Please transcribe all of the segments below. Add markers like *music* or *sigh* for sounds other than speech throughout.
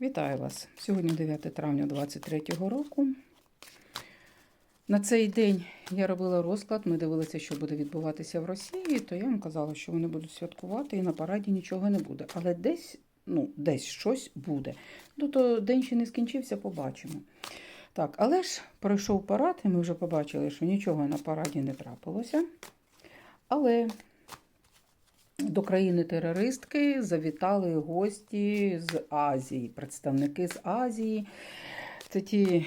Вітаю вас! Сьогодні 9 травня 2023 року. На цей день я робила розклад. Ми дивилися, що буде відбуватися в Росії, то я вам казала, що вони будуть святкувати і на параді нічого не буде. Але десь, ну, десь щось буде. Ну, то день ще не скінчився, побачимо. Так, але ж пройшов парад, і ми вже побачили, що нічого на параді не трапилося. Але до країни-терористки завітали гості з Азії, представники з Азії. Це ті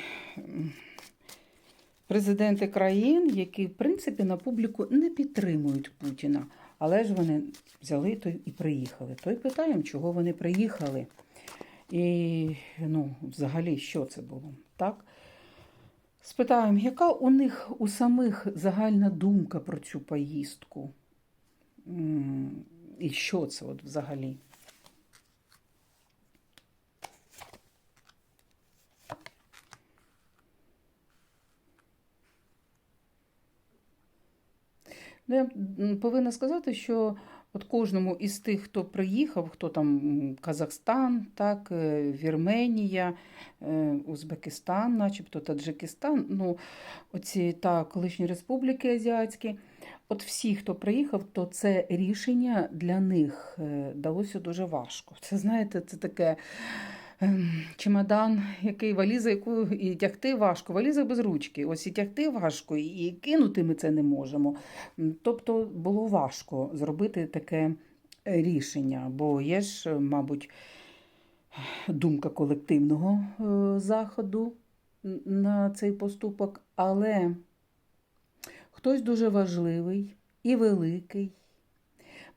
президенти країн, які, в принципі, на публіку не підтримують Путіна. Але ж вони взяли той і приїхали. То й питаємо, чого вони приїхали. І ну, взагалі, що це було? Так? Спитаємо, яка у них у самих загальна думка про цю поїздку? І що це от взагалі? Ну, я повинна сказати, що от кожному із тих, хто приїхав, хто там Казахстан, так, е, Вірменія, е, Узбекистан, начебто Таджикистан, ну, оці та колишні республіки азіатські. От всі, хто приїхав, то це рішення для них е, далося дуже важко. Це, знаєте, це таке ем, чемодан, який валіза, яку і тягти важко, валіза без ручки. Ось і тягти важко, і кинути ми це не можемо. Тобто було важко зробити таке рішення, бо є ж, е, мабуть, думка колективного е, заходу на цей поступок, але хтось дуже важливий і великий,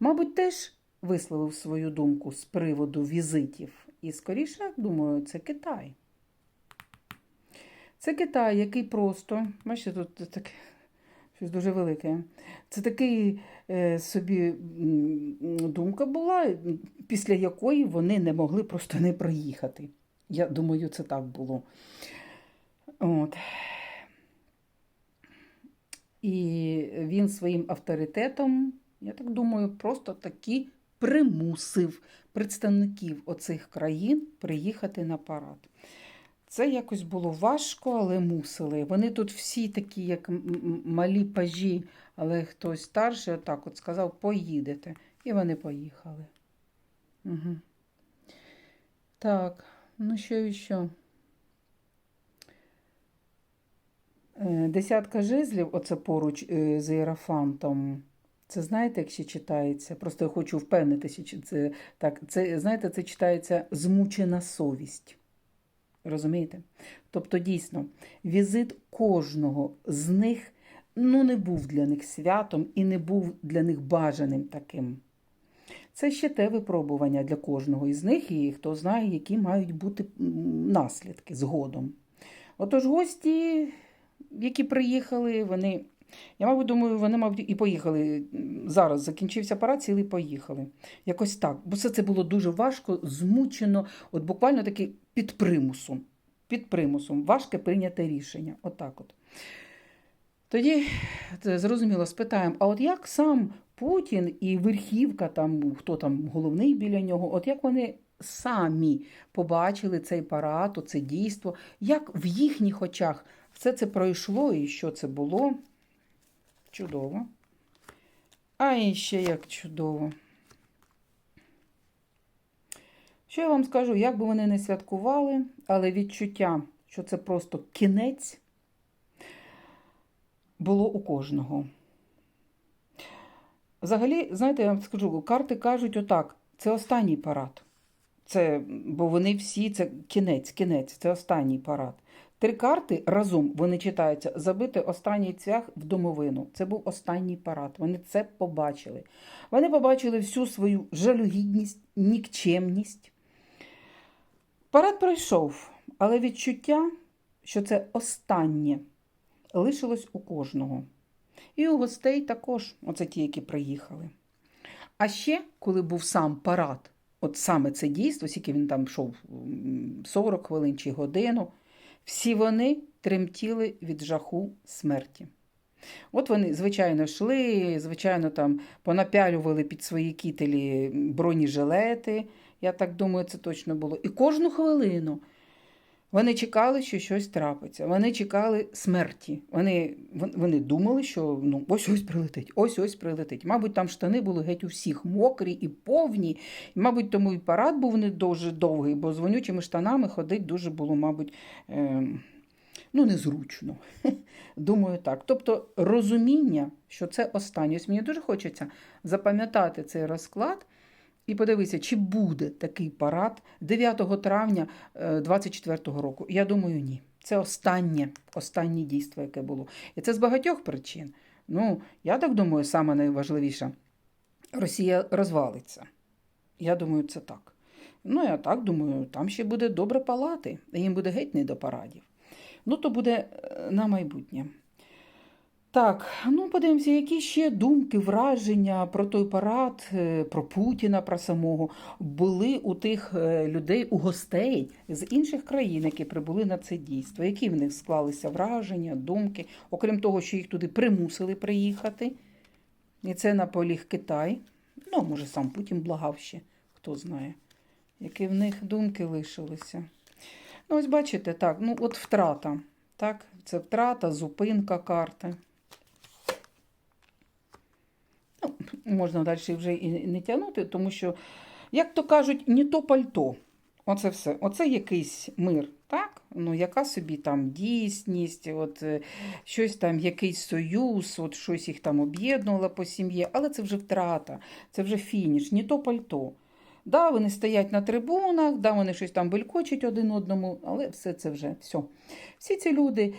мабуть, теж висловив свою думку з приводу візитів. І скоріше, думаю, це Китай. Це Китай, який просто, бачите, тут таке щось дуже велике. Це такий е, собі думка була, після якої вони не могли просто не проїхати. Я думаю, це так було. От. І він своїм авторитетом, я так думаю, просто таки примусив представників оцих країн приїхати на парад. Це якось було важко, але мусили. Вони тут всі такі, як малі пажі, але хтось старший отак от сказав, поїдете. І вони поїхали. Угу. Так, ну що і що? Е, Десятка жезлів, оце поруч е, з Іерафантом. Це знаєте, як ще читається? Просто я хочу впевнитися, чи це так. Це, знаєте, це читається змучена совість. Розумієте? Тобто, дійсно, візит кожного з них ну, не був для них святом і не був для них бажаним таким. Це ще те випробування для кожного із них, і хто знає, які мають бути наслідки згодом. Отож, гості, які приїхали, вони. Я, мабуть, думаю, вони, мабуть, і поїхали. Зараз закінчився парад, сіли і поїхали. Якось так. Бо все це було дуже важко, змучено, от буквально таки під примусом. Під примусом. Важке прийняте рішення. Отак от. Тоді, зрозуміло, спитаємо, а от як сам Путін і верхівка, там, хто там головний біля нього, от як вони самі побачили цей парад, це дійство, як в їхніх очах все це пройшло і що це було? Чудово. А і ще як чудово. Що я вам скажу, як би вони не святкували, але відчуття, що це просто кінець, було у кожного. Взагалі, знаєте, я вам скажу, карти кажуть отак: це останній парад. Це, бо вони всі, це кінець, кінець, це останній парад. Три карти разом вони читаються забити останній цвях в домовину. Це був останній парад. Вони це побачили. Вони побачили всю свою жалюгідність, нікчемність. Парад пройшов, але відчуття, що це останнє, лишилось у кожного. І у гостей також, оце ті, які приїхали. А ще, коли був сам парад, от саме це дійство, скільки він там йшов, 40 хвилин чи годину, всі вони тремтіли від жаху смерті. От вони, звичайно, йшли, звичайно, там понапялювали під свої кітелі бронежилети, Я так думаю, це точно було. І кожну хвилину вони чекали, що щось трапиться. Вони чекали смерті. Вони, вони думали, що ну, ось ось прилетить, ось ось прилетить. Мабуть, там штани були геть у всіх мокрі і повні. І, мабуть, тому і парад був не дуже довгий, бо з вонючими штанами ходить дуже було, мабуть, ем, ну, незручно. *laughs* Думаю, так. Тобто розуміння, що це останнє. Ось мені дуже хочеться запам'ятати цей розклад і подивитися, чи буде такий парад 9 травня 24-го року. Я думаю, ні. Це останнє, останнє дійство, яке було. І це з багатьох причин. Ну, я так думаю, саме найважливіше, Росія розвалиться. Я думаю, це так. Ну, я так думаю, там ще буде добре палати, і їм буде геть не до парадів. Ну, то буде е, на майбутнє. Так, ну подивимося, які ще думки, враження про той парад, е, про Путіна, про самого були у тих е, людей, у гостей з інших країн, які прибули на це дійство. Які в них склалися враження, думки, окрім того, що їх туди примусили приїхати. І це наполіг Китай. Ну, може, сам Путін благав ще, хто знає, які в них думки лишилися. Ну, ось бачите, так, ну от втрата. Так, це втрата, зупинка карти. Ну, можна далі вже і не тягнути, тому що, як то кажуть, не то пальто. Оце все. Оце якийсь мир, так? Ну, яка собі там дійсність, от е, щось там, якийсь союз, от щось їх там об'єднувало по сім'ї, але це вже втрата, це вже фініш, не то пальто. Да, вони стоять на трибунах, да, вони щось там белькочуть один одному, але все це вже все. Всі ці люди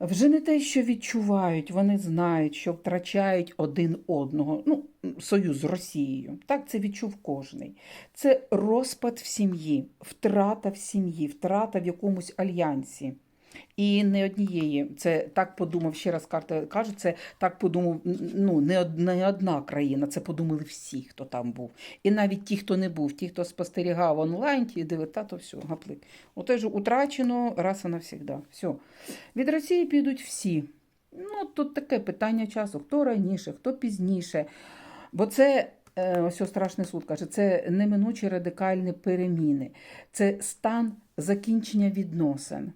вже не те, що відчувають, вони знають, що втрачають один одного. Ну, союз з Росією. Так це відчув кожний. Це розпад в сім'ї, втрата в сім'ї, втрата в якомусь альянсі. І не однієї. Це так подумав, ще раз карта каже, це так подумав ну, не, од, не одна країна, це подумали всі, хто там був. І навіть ті, хто не був, ті, хто спостерігав онлайн, ті дивив, та то все, гаплик. Оте ж утрачено раз і навсігда. Все. Від Росії підуть всі. Ну, тут таке питання часу: хто раніше, хто пізніше. Бо це. е, ось страшний суд каже, це неминучі радикальні переміни, це стан закінчення відносин.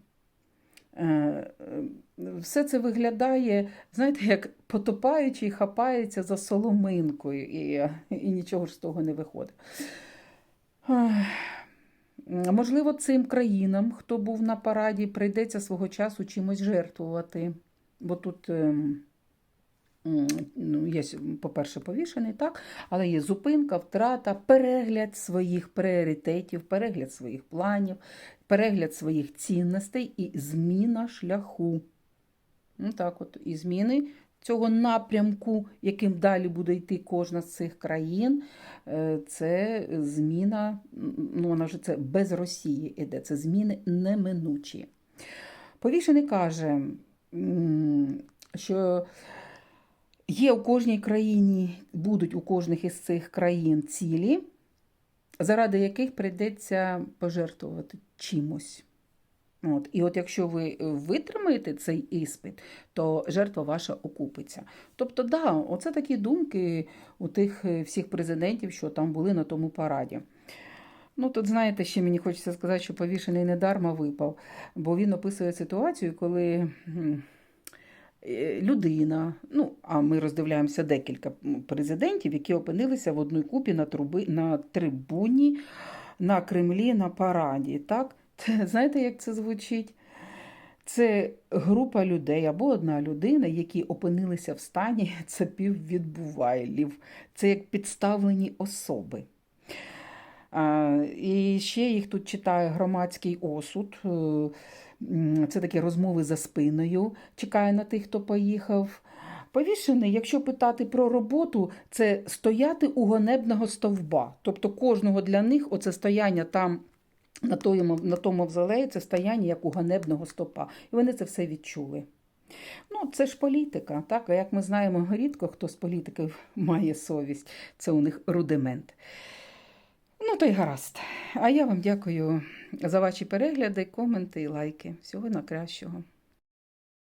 Е, е, Все це виглядає, знаєте, як потопаючий хапається за соломинкою, і, і нічого ж з того не виходить. Можливо, цим країнам, хто був на параді, прийдеться свого часу чимось жертвувати. Бо тут ем, ну, є, по-перше, повішений, так, але є зупинка, втрата, перегляд своїх пріоритетів, перегляд своїх планів, перегляд своїх цінностей і зміна шляху. Ну, так от, і зміни цього напрямку, яким далі буде йти кожна з цих країн, е, це зміна, ну вона вже це без Росії іде, це зміни неминучі. Повішений каже, що є у кожній країні, будуть у кожних із цих країн цілі, заради яких прийдеться пожертвувати чимось. От. І от якщо ви витримаєте цей іспит, то жертва ваша окупиться. Тобто, да, оце такі думки у тих е, всіх президентів, що там були на тому параді. Ну, тут, знаєте, ще мені хочеться сказати, що повішений недарма випав, бо він описує ситуацію, коли людина, ну, а ми роздивляємося декілька президентів, які опинилися в одній купі на, труби, на трибуні, на Кремлі, на параді. так? Знаєте, як це звучить? Це група людей або одна людина, які опинилися в стані *laughs* це піввідбувайлів. Це як підставлені особи. І ще їх тут читає громадський осуд. Е, Це такі розмови за спиною. Чекає на тих, хто поїхав. Повішений, якщо питати про роботу, це стояти у гонебного стовба. Тобто кожного для них оце стояння там на тому, на тому мавзолеї, це стояння як у ганебного стопа. І вони це все відчули. Ну, це ж політика, так? А як ми знаємо, рідко хто з політиків має совість, це у них рудимент. Ну, то й гаразд. А я вам дякую за ваші перегляди, коменти і лайки. Всього найкращого.